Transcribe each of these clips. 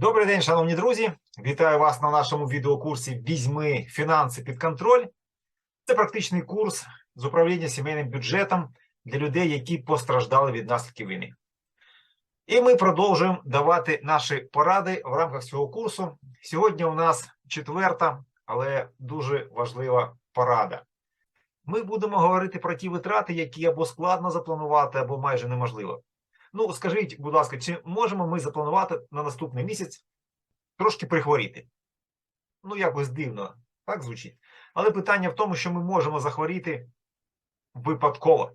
Добрий день, шановні друзі! Вітаю вас на нашому відеокурсі Візьми фінанси під контроль. Це практичний курс з управління сімейним бюджетом для людей, які постраждали від наслідків війни. І ми продовжуємо давати наші поради в рамках цього курсу. Сьогодні у нас четверта, але дуже важлива порада. Ми будемо говорити про ті витрати, які або складно запланувати, або майже неможливо. Ну, скажіть, будь ласка, чи можемо ми запланувати на наступний місяць трошки прихворіти? Ну, якось дивно, так звучить. Але питання в тому, що ми можемо захворіти випадково,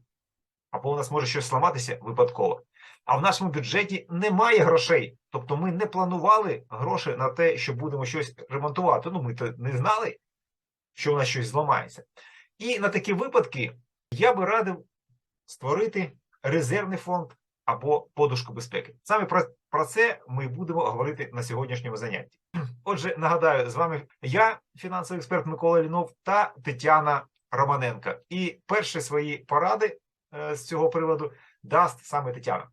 або у нас може щось зламатися випадково. А в нашому бюджеті немає грошей. Тобто ми не планували гроші на те, що будемо щось ремонтувати. Ну, ми то не знали, що у нас щось зламається. І на такі випадки я би радив створити резервний фонд або подушку безпеки. Саме про, про це ми будемо говорити на сьогоднішньому занятті. Отже, нагадаю, з вами я, фінансовий експерт Микола Лінов та Тетяна Романенко. І перші свої поради е, з цього приводу дасть саме Тетяна.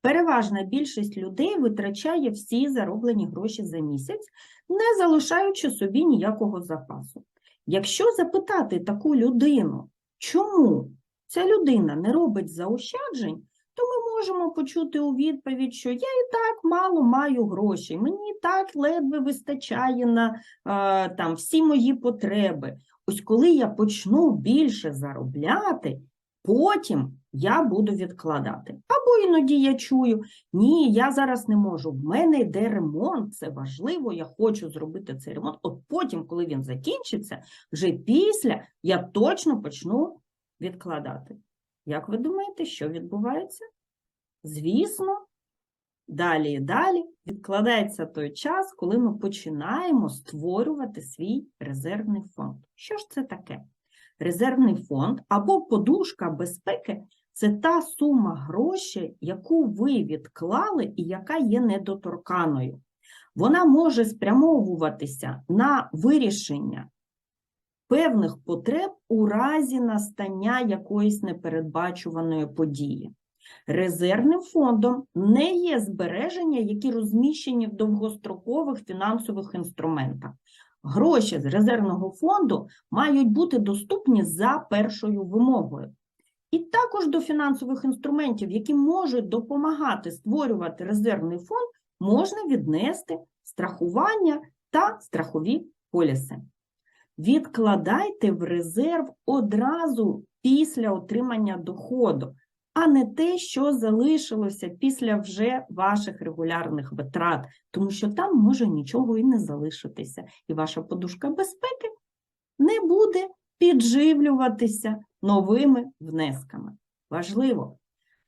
Переважна більшість людей витрачає всі зароблені гроші за місяць, не залишаючи собі ніякого запасу. Якщо запитати таку людину, чому ця людина не робить заощаджень, то ми можемо почути у відповідь, що я і так мало маю грошей, мені і так ледве вистачає на там, всі мої потреби. Ось коли я почну більше заробляти, потім я буду відкладати. Або іноді я чую, ні, я зараз не можу, в мене йде ремонт, це важливо, я хочу зробити цей ремонт. От потім, коли він закінчиться, вже після я точно почну відкладати. Як ви думаєте, що відбувається? Звісно, далі і далі відкладається той час, коли ми починаємо створювати свій резервний фонд. Що ж це таке? Резервний фонд або подушка безпеки це та сума грошей, яку ви відклали і яка є недоторканою. Вона може спрямовуватися на вирішення певних потреб у разі настання якоїсь непередбачуваної події. Резервним фондом не є збереження, які розміщені в довгострокових фінансових інструментах. Гроші з резервного фонду мають бути доступні за першою вимогою. І також до фінансових інструментів, які можуть допомагати створювати резервний фонд, можна віднести страхування та страхові поліси. Відкладайте в резерв одразу після отримання доходу, а не те, що залишилося після вже ваших регулярних витрат, тому що там може нічого і не залишитися, і ваша подушка безпеки не буде підживлюватися новими внесками. Важливо,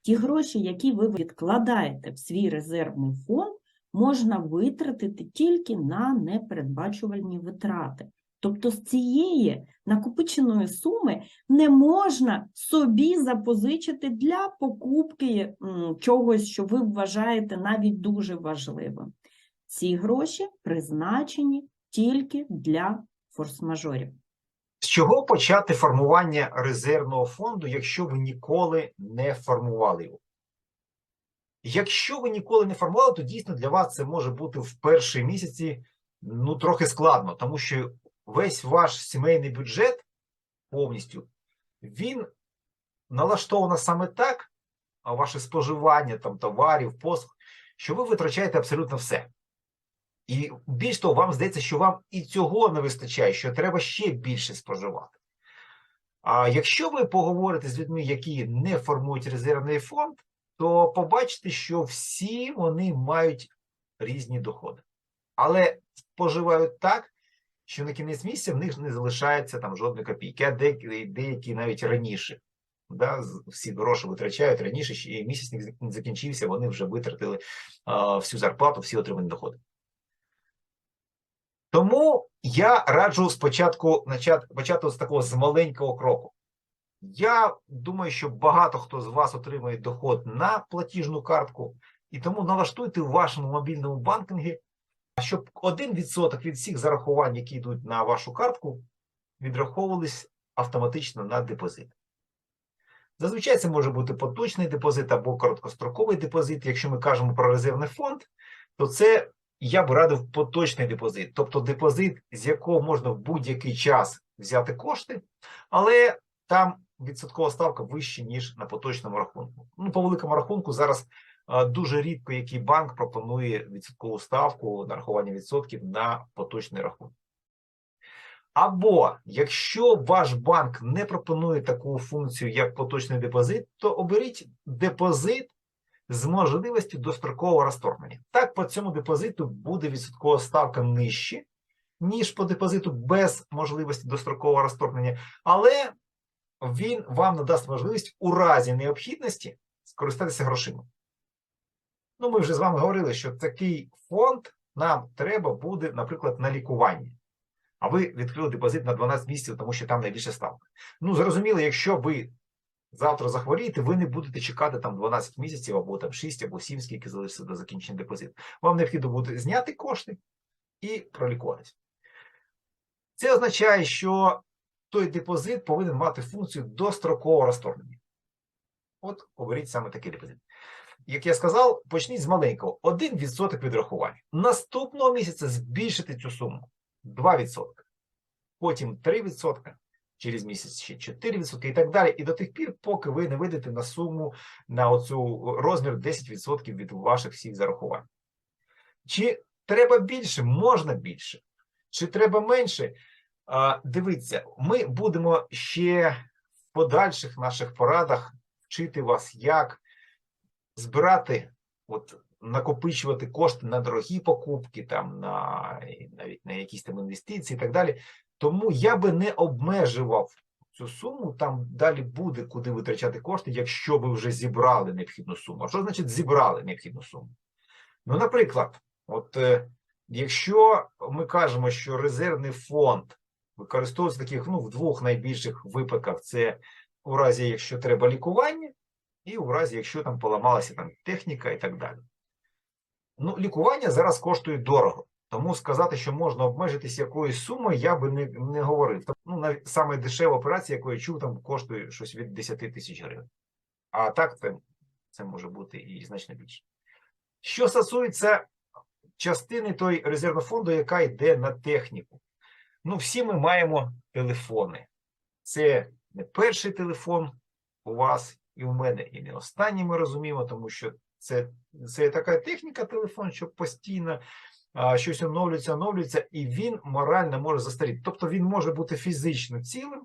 ті гроші, які ви відкладаєте в свій резервний фонд, можна витратити тільки на непередбачувальні витрати. Тобто з цієї накопиченої суми не можна собі запозичити для покупки чогось, що ви вважаєте навіть дуже важливим. Ці гроші призначені тільки для форс-мажорів. З чого почати формування резервного фонду, якщо ви ніколи не формували його? Якщо ви ніколи не формували, то дійсно для вас це може бути в перші місяці ну, трохи складно, тому що весь ваш сімейний бюджет повністю він налаштовано саме так, а ваше споживання там товарів, послуг, що ви витрачаєте абсолютно все. І більш того, вам здається, що вам і цього не вистачає, що треба ще більше споживати. А якщо ви поговорите з людьми, які не формують резервний фонд, то побачите, що всі вони мають різні доходи. Але споживають так, що на кінець місяця в них не залишається там жодної копійки, а деякі, деякі навіть раніше. Да, всі гроші витрачають раніше, і місяць не закінчився, вони вже витратили а, всю зарплату, всі отримані доходи. Тому я раджу спочатку почати, з такого з маленького кроку. Я думаю, що багато хто з вас отримує доход на платіжну картку, і тому налаштуйте у вашому мобільному банкінгі, щоб 1% від всіх зарахувань, які йдуть на вашу картку, відраховувались автоматично на депозит. Зазвичай це може бути поточний депозит або короткостроковий депозит. Якщо ми кажемо про резервний фонд, то це я б радив поточний депозит, тобто депозит, з якого можна в будь-який час взяти кошти, але там відсоткова ставка вища, ніж на поточному рахунку. Ну, по великому рахунку, зараз дуже рідко який банк пропонує відсоткову ставку нарахування відсотків на поточний рахунок. Або якщо ваш банк не пропонує таку функцію, як поточний депозит, то оберіть депозит з можливістю дострокового розторгнення. Так, по цьому депозиту буде відсоткова ставка нижче, ніж по депозиту без можливості дострокового розторгнення, але він вам надасть можливість у разі необхідності скористатися грошима. Ну, ми вже з вами говорили, що такий фонд нам треба буде, наприклад, на лікування. А ви відкрили депозит на 12 місяців, тому що там найбільша ставка. Ну, зрозуміло, якщо ви завтра захворієте, ви не будете чекати там 12 місяців, або там 6, або 7, скільки залишиться до закінчення депозиту. Вам необхідно буде зняти кошти і пролікуватися. Це означає, що той депозит повинен мати функцію дострокового розторгнення. От оберіть саме такий депозит. Як я сказав, почніть з маленького 1% відрахування. Наступного місяця збільшити цю суму 2%, потім 3%, через місяць ще 4% і так далі. І до тих пір, поки ви не вийдете на суму на оцю розмір 10% від ваших всіх зарахувань. Чи треба більше? Можна більше. Чи треба менше? Дивіться, ми будемо ще в подальших наших порадах вчити вас, як збирати, от накопичувати кошти на дорогі покупки, там на навіть на якісь там інвестиції і так далі. Тому я би не обмежував цю суму. Там далі буде куди витрачати кошти, якщо ви вже зібрали необхідну суму. А що значить зібрали необхідну суму? Ну, наприклад, от е, якщо ми кажемо, що резервний фонд використовується таких ну, в двох найбільших випадках: це у разі, якщо треба лікування, і у разі, якщо там поламалася там техніка і так далі. Ну, лікування зараз коштує дорого. Тому сказати, що можна обмежитись якоюсь сумою, я би не, не говорив. Ну, саме дешева операція, яку я чув, там коштує щось від 10 тисяч гривень. А так це, це може бути і значно більше. Що стосується частини той резервного фонду, яка йде на техніку. Ну, всі ми маємо телефони. Це не перший телефон у вас і у мене, і не останній, ми розуміємо, тому що це, це така техніка, телефон, що постійно а, щось оновлюється, оновлюється, і він морально може застаріти. Тобто він може бути фізично цілим,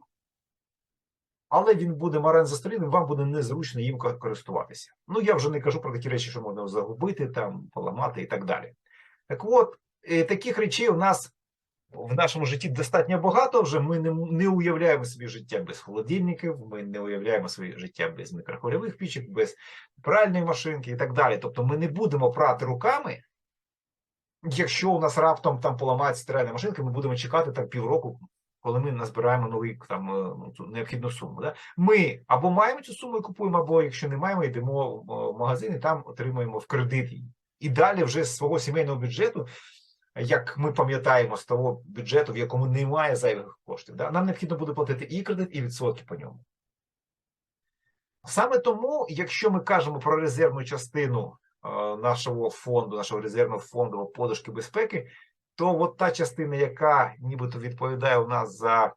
але він буде морально застарілим, вам буде незручно їм користуватися. Ну, я вже не кажу про такі речі, що можна загубити, там, поламати і так далі. Так от, е, таких речей у нас в нашому житті достатньо багато вже. Ми не, не уявляємо собі життя без холодильників, ми не уявляємо своє життя без мікрохвильових пічок, без пральної машинки і так далі. Тобто ми не будемо прати руками. Якщо у нас раптом там поламається стиральна машинка, ми будемо чекати там півроку, коли ми назбираємо новий там ну, цю необхідну суму. Да? Ми або маємо цю суму і купуємо, або якщо не маємо, йдемо в магазин і там отримуємо в кредит. І далі вже з свого сімейного бюджету як ми пам'ятаємо з того бюджету, в якому немає зайвих коштів, да, нам необхідно буде платити і кредит, і відсотки по ньому. Саме тому, якщо ми кажемо про резервну частину е, нашого фонду, нашого резервного фонду подушки безпеки, то от та частина, яка нібито відповідає у нас за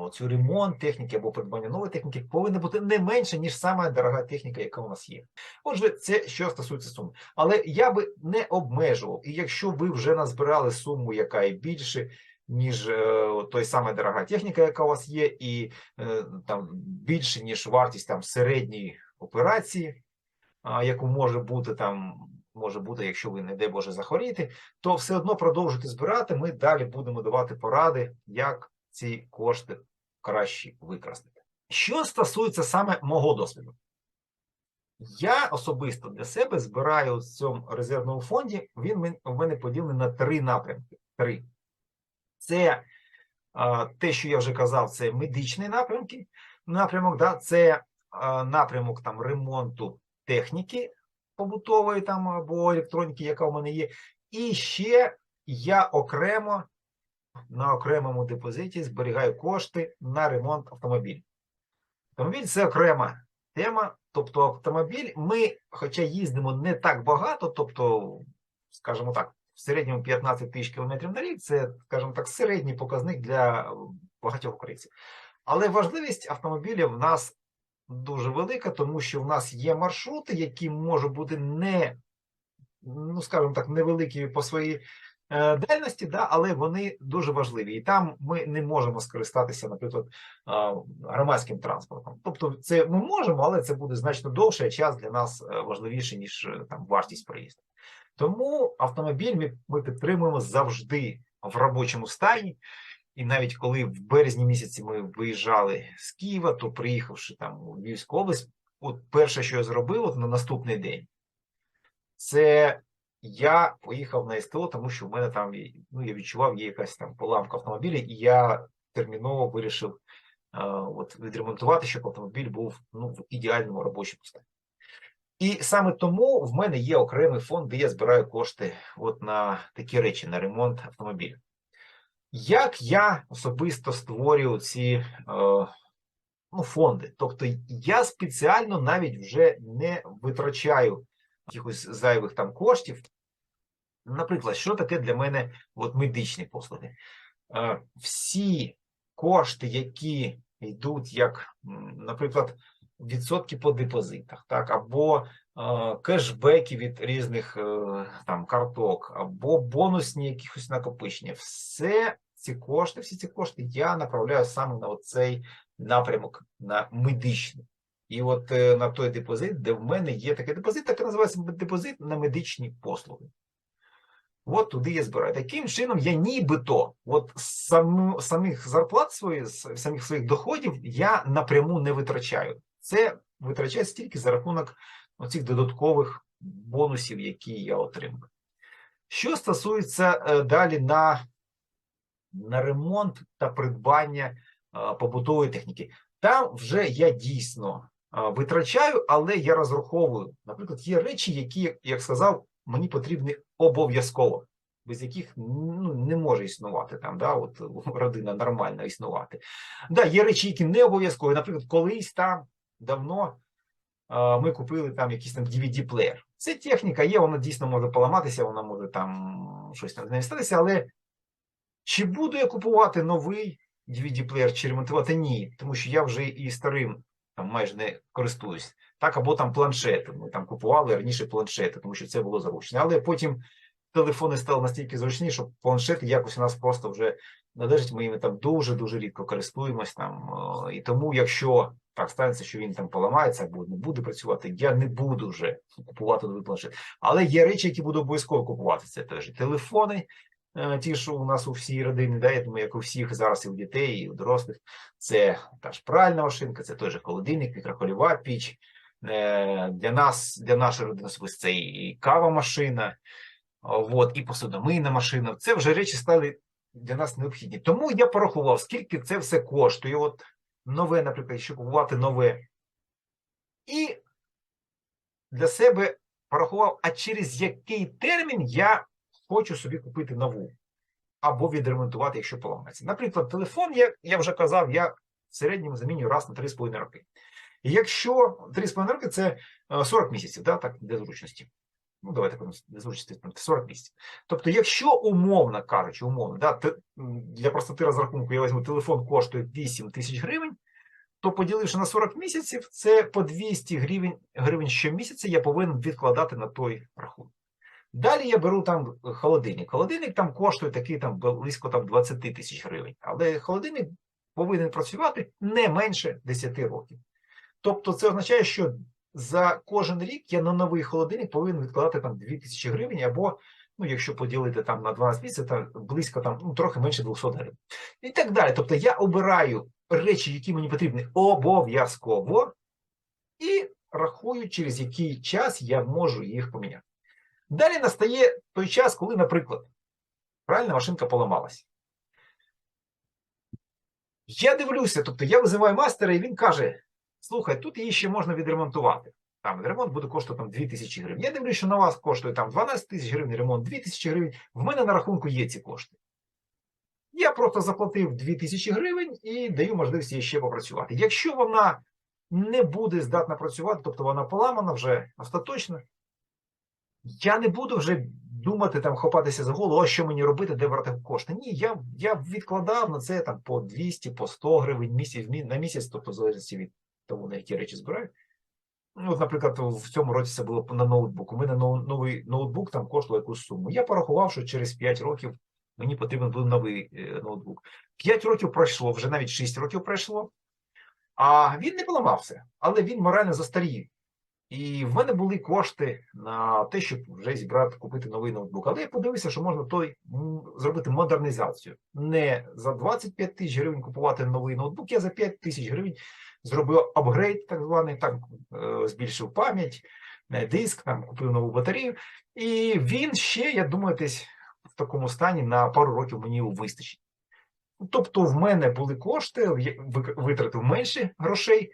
оцю ремонт техніки або придбання нової техніки, повинна бути не менше, ніж сама дорога техніка, яка у нас є. Отже, це що стосується суми. Але я би не обмежував. І якщо ви вже назбирали суму, яка є більше, ніж е, той сама дорога техніка, яка у вас є, і е, там більше, ніж вартість там середньої операції, а, яку може бути там. Може бути, якщо ви не де Боже захворіти, то все одно продовжуйте збирати. Ми далі будемо давати поради, як ці кошти краще використати. Що стосується саме мого досвіду, я особисто для себе збираю в цьому резервному фонді, він в мене поділений на три напрямки. Три. Це те, що я вже казав, це медичний напрямки, напрямок, да, це напрямок там ремонту техніки побутової там або електроніки, яка у мене є. І ще я окремо на окремому депозиті зберігаю кошти на ремонт автомобіля. Автомобіль це окрема тема. Тобто, автомобіль ми, хоча їздимо не так багато, тобто скажімо так, в середньому 15 тисяч кілометрів на рік це, скажімо так, середній показник для багатьох українців. Але важливість автомобіля в нас дуже велика, тому що в нас є маршрути, які можуть бути не, ну скажімо так, невеликі по своїй дальності, да, але вони дуже важливі. І там ми не можемо скористатися, наприклад, е, громадським транспортом. Тобто, це ми можемо, але це буде значно довше, час для нас е, важливіший, ніж е, там вартість проїзду. Тому автомобіль ми, ми підтримуємо завжди в робочому стані. І навіть коли в березні місяці ми виїжджали з Києва, то приїхавши там у Львівську область, от перше, що я зробив от на наступний день, це я поїхав на СТО, тому що в мене там ну, я відчував, є якась там поламка автомобіля, і я терміново вирішив е, от, відремонтувати, щоб автомобіль був ну, в ідеальному робочому стані. І саме тому в мене є окремий фонд, де я збираю кошти от на такі речі, на ремонт автомобіля. Як я особисто створюю ці е, ну, фонди? Тобто я спеціально навіть вже не витрачаю якихось зайвих там коштів. Наприклад, що таке для мене от, медичні послуги? Е, всі кошти, які йдуть, як, наприклад, відсотки по депозитах, так, або е, кешбеки від різних е, там карток, або бонусні якихось накопичення, все ці кошти, всі ці кошти я направляю саме на цей напрямок, на медичний. І от е, на той депозит, де в мене є такий депозит, так і називається депозит на медичні послуги. От туди я збираю. Таким чином, я нібито от сам, самих зарплат своїх, самих своїх доходів я напряму не витрачаю. Це витрачається тільки за рахунок оцих додаткових бонусів, які я отримую. Що стосується е, далі на, на ремонт та придбання е, побутової техніки, там вже я дійсно витрачаю, але я розраховую. Наприклад, є речі, які, як сказав, мені потрібні обов'язково, без яких ну, не може існувати там, да, от родина нормально існувати. Да, є речі, які не обов'язкові. Наприклад, колись там давно ми купили там якийсь там DVD-плеєр. Це техніка є, вона дійсно може поламатися, вона може там щось там з нею статися, але чи буду я купувати новий DVD-плеєр чи ремонтувати? Ні, тому що я вже і старим там майже не користуюсь. Так, або там планшети. Ми там купували раніше планшети, тому що це було зручно. Але потім телефони стали настільки зручні, що планшети якось у нас просто вже належать. Ми їми там дуже-дуже рідко користуємось там. е, І тому, якщо так станеться, що він там поламається або не буде працювати, я не буду вже купувати новий планшет. Але є речі, які буду обов'язково купувати. Це теж телефони, ті, що у нас у всій родині, да, я думаю, як у всіх зараз і у дітей, і у дорослих. Це та ж пральна машинка, це той же холодильник, мікрохвильова піч. Е, Для нас, для нашої родини це і кава машина, от, і посудомийна машина. Це вже речі стали для нас необхідні. Тому я порахував, скільки це все коштує. От нове, наприклад, якщо купувати нове. І для себе порахував, а через який термін я хочу собі купити нову або відремонтувати, якщо поламається. Наприклад, телефон, я, я вже казав, я в середньому замінюю раз на 3,5 роки. І якщо 3,5 роки це е, 40 місяців, да, так, для зручності. Ну, давайте зручності 40 місяців. Тобто, якщо умовно кажучи, умовно, да, для простоти розрахунку я візьму телефон коштує 8 тисяч гривень, то поділивши на 40 місяців, це по 200 гривень, гривень щомісяця я повинен відкладати на той рахунок. Далі я беру там холодильник. Холодильник там коштує такий там близько там 20 тисяч гривень. Але холодильник повинен працювати не менше 10 років. Тобто це означає, що за кожен рік я на новий холодильник повинен відкладати там 2 тисячі гривень, або, ну, якщо поділити там на 12 місяців, то близько там ну, трохи менше 200 гривень. І так далі. Тобто я обираю речі, які мені потрібні обов'язково, і рахую, через який час я можу їх поміняти. Далі настає той час, коли, наприклад, пральна машинка поламалась. Я дивлюся, тобто я визиваю мастера, і він каже: слухай, тут її ще можна відремонтувати. Там ремонт буде коштувати там 2 тисячі гривень. Я дивлюся, що на вас коштує там 12 тисяч гривень, ремонт 2 тисячі гривень. В мене на рахунку є ці кошти. Я просто заплатив 2 тисячі гривень і даю можливість їй ще попрацювати. Якщо вона не буде здатна працювати, тобто вона поламана вже остаточно, я не буду вже думати, там, хопатися за голову, о, що мені робити, де брати кошти. Ні, я, я відкладав на це там по 200, по 100 гривень місяць, на місяць, тобто в залежності від того, на які речі збираю. Ну, от, наприклад, в цьому році це було на ноутбук. У мене новий ноутбук там коштував якусь суму. Я порахував, що через 5 років мені потрібен буде новий е, ноутбук. 5 років пройшло, вже навіть 6 років пройшло, а він не поламався, але він морально застарів. І в мене були кошти на те, щоб вже зібрати купити новий ноутбук. Але я подивився, що можна той зробити модернізацію. Не за 25 тисяч гривень купувати новий ноутбук, я за 5 тисяч гривень зробив апгрейд, так званий, там е, збільшив пам'ять, е, диск, там купив нову батарею. І він ще, я думаю, десь в такому стані на пару років мені вистачить. Тобто, в мене були кошти, я витратив менше грошей.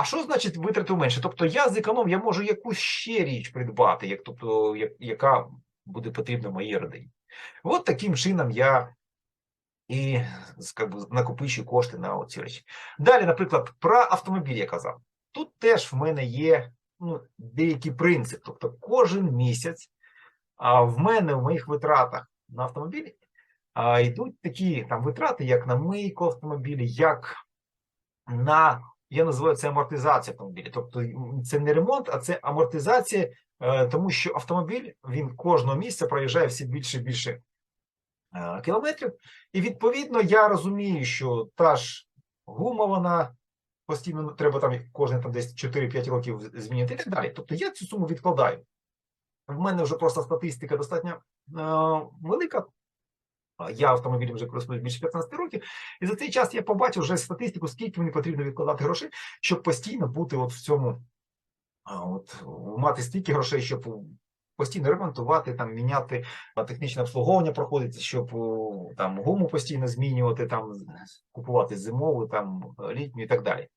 А що значить витратив менше? Тобто я зекономив, я можу якусь ще річ придбати, як, тобто, я- яка буде потрібна моїй родині. От таким чином я і би, накопичую кошти на оці речі. Далі, наприклад, про автомобіль я казав. Тут теж в мене є ну, деякий принцип. Тобто, кожен місяць а, в мене в моїх витратах на автомобілі а, йдуть такі там витрати, як на мийку автомобілі, як на я називаю це амортизація автомобіля. Тобто це не ремонт, а це амортизація, е, тому що автомобіль він кожного місяця проїжджає все більше і більше е, кілометрів. І відповідно я розумію, що та ж гума, вона постійно треба там кожен там десь 4-5 років змінити і так далі. Тобто я цю суму відкладаю. В мене вже просто статистика достатньо е, велика. Я автомобілем вже користуюсь більше 15 років, і за цей час я побачив вже статистику, скільки мені потрібно відкладати грошей, щоб постійно бути от в цьому, от мати стільки грошей, щоб постійно ремонтувати, там міняти технічне обслуговування проходити, щоб там гуму постійно змінювати, там купувати зимову, там літню і так далі.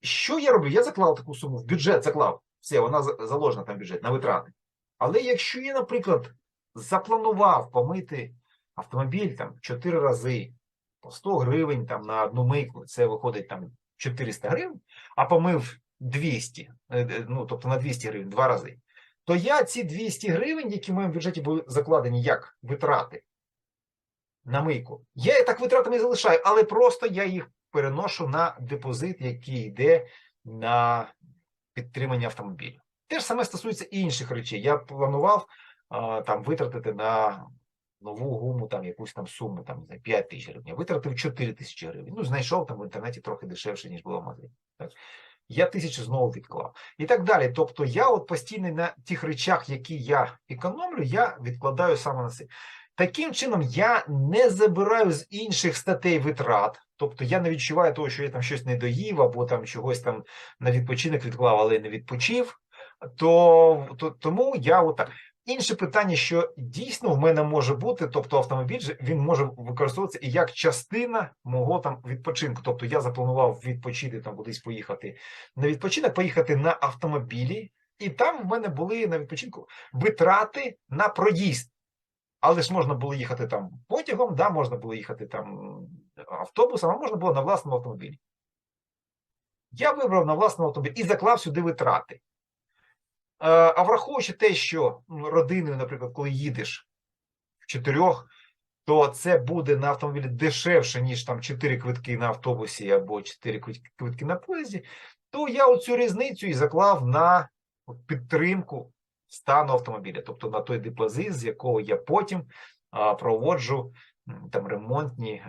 Що я роблю? Я заклав таку суму в бюджет, заклав. Все, вона заложена там бюджет на витрати. Але якщо я, наприклад, запланував помити автомобіль там 4 рази по 100 гривень там на одну мийку, це виходить там 400 гривень, а помив 200, е, е, ну тобто на 200 гривень два рази, то я ці 200 гривень, які в моєму бюджеті були закладені як витрати на мийку, я і так витратами залишаю, але просто я їх переношу на депозит, який йде на підтримання автомобіля. Те ж саме стосується інших речей. Я планував а, там витратити на нову гуму там якусь там суму, там не знаю, 5 тисяч гривень. Витратив 4 тисячі гривень. Ну, знайшов там в інтернеті трохи дешевше, ніж було в магазині. Так? Я тисячу знову відклав. І так далі. Тобто я от постійно на тих речах, які я економлю, я відкладаю саме на це. Таким чином, я не забираю з інших статей витрат. Тобто я не відчуваю того, що я там щось не доїв, або там чогось там на відпочинок відклав, але не відпочив. То, то тому я отак. Інше питання, що дійсно в мене може бути, тобто автомобіль він може використовуватися і як частина мого там відпочинку. Тобто я запланував відпочити там кудись поїхати на відпочинок, поїхати на автомобілі, і там в мене були на відпочинку витрати на проїзд. Але ж можна було їхати там потягом, да, можна було їхати там автобусом, а можна було на власному автомобілі. Я вибрав на власному автомобілі і заклав сюди витрати. Е, А враховуючи те, що родиною, наприклад, коли їдеш в чотирьох, то це буде на автомобілі дешевше, ніж там 4 квитки на автобусі або 4 квитки на поїзді, то я оцю різницю і заклав на підтримку стану автомобіля, тобто на той депозит, з якого я потім проводжу там ремонтні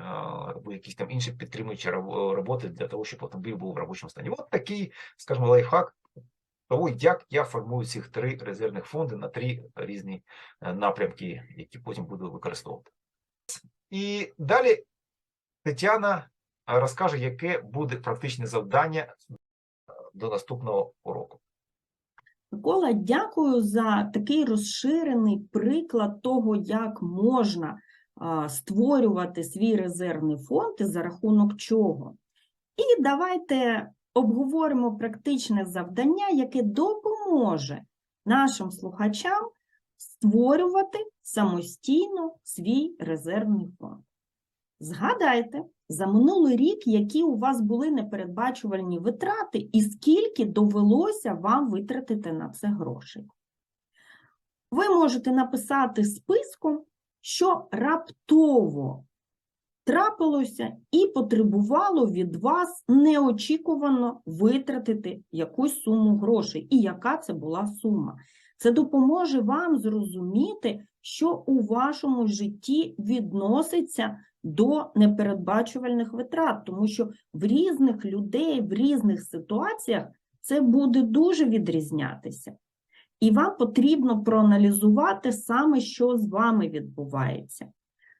або якісь там інші підтримуючі роботи для того, щоб автомобіль був в робочому стані. От такий, скажімо, лайфхак того, як я формую цих три резервних фонди на три різні е, напрямки, які потім буду використовувати. І далі Тетяна розкаже, яке буде практичне завдання е, до наступного уроку. Микола, дякую за такий розширений приклад того, як можна створювати свій резервний фонд і за рахунок чого. І давайте обговоримо практичне завдання, яке допоможе нашим слухачам створювати самостійно свій резервний фонд. Згадайте, за минулий рік, які у вас були непередбачувальні витрати, і скільки довелося вам витратити на це грошей. ви можете написати списком, що раптово трапилося і потребувало від вас неочікувано витратити якусь суму грошей, і яка це була сума. Це допоможе вам зрозуміти, що у вашому житті відноситься до непередбачувальних витрат, тому що в різних людей, в різних ситуаціях це буде дуже відрізнятися. І вам потрібно проаналізувати саме, що з вами відбувається.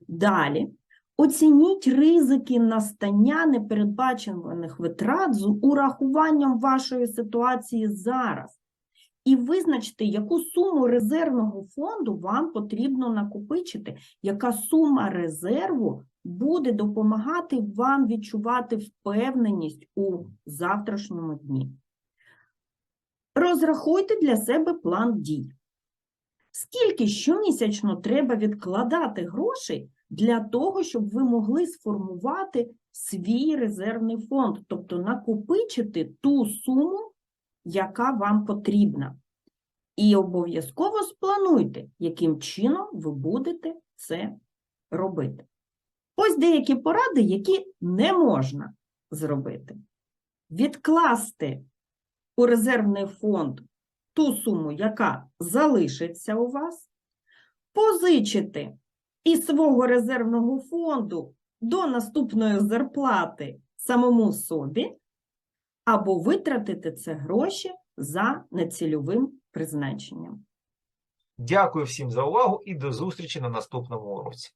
Далі, оцініть ризики настання непередбачуваних витрат з урахуванням вашої ситуації зараз. І визначте, яку суму резервного фонду вам потрібно накопичити, яка сума резерву буде допомагати вам відчувати впевненість у завтрашньому дні. Розрахуйте для себе план дій. Скільки щомісячно треба відкладати грошей для того, щоб ви могли сформувати свій резервний фонд, тобто накопичити ту суму, яка вам потрібна. І обов'язково сплануйте, яким чином ви будете це робити. Ось деякі поради, які не можна зробити. Відкласти у резервний фонд ту суму, яка залишиться у вас, позичити із свого резервного фонду до наступної зарплати самому собі, або витратити це гроші за нецільовим призначенням. Дякую всім за увагу і до зустрічі на наступному уроці.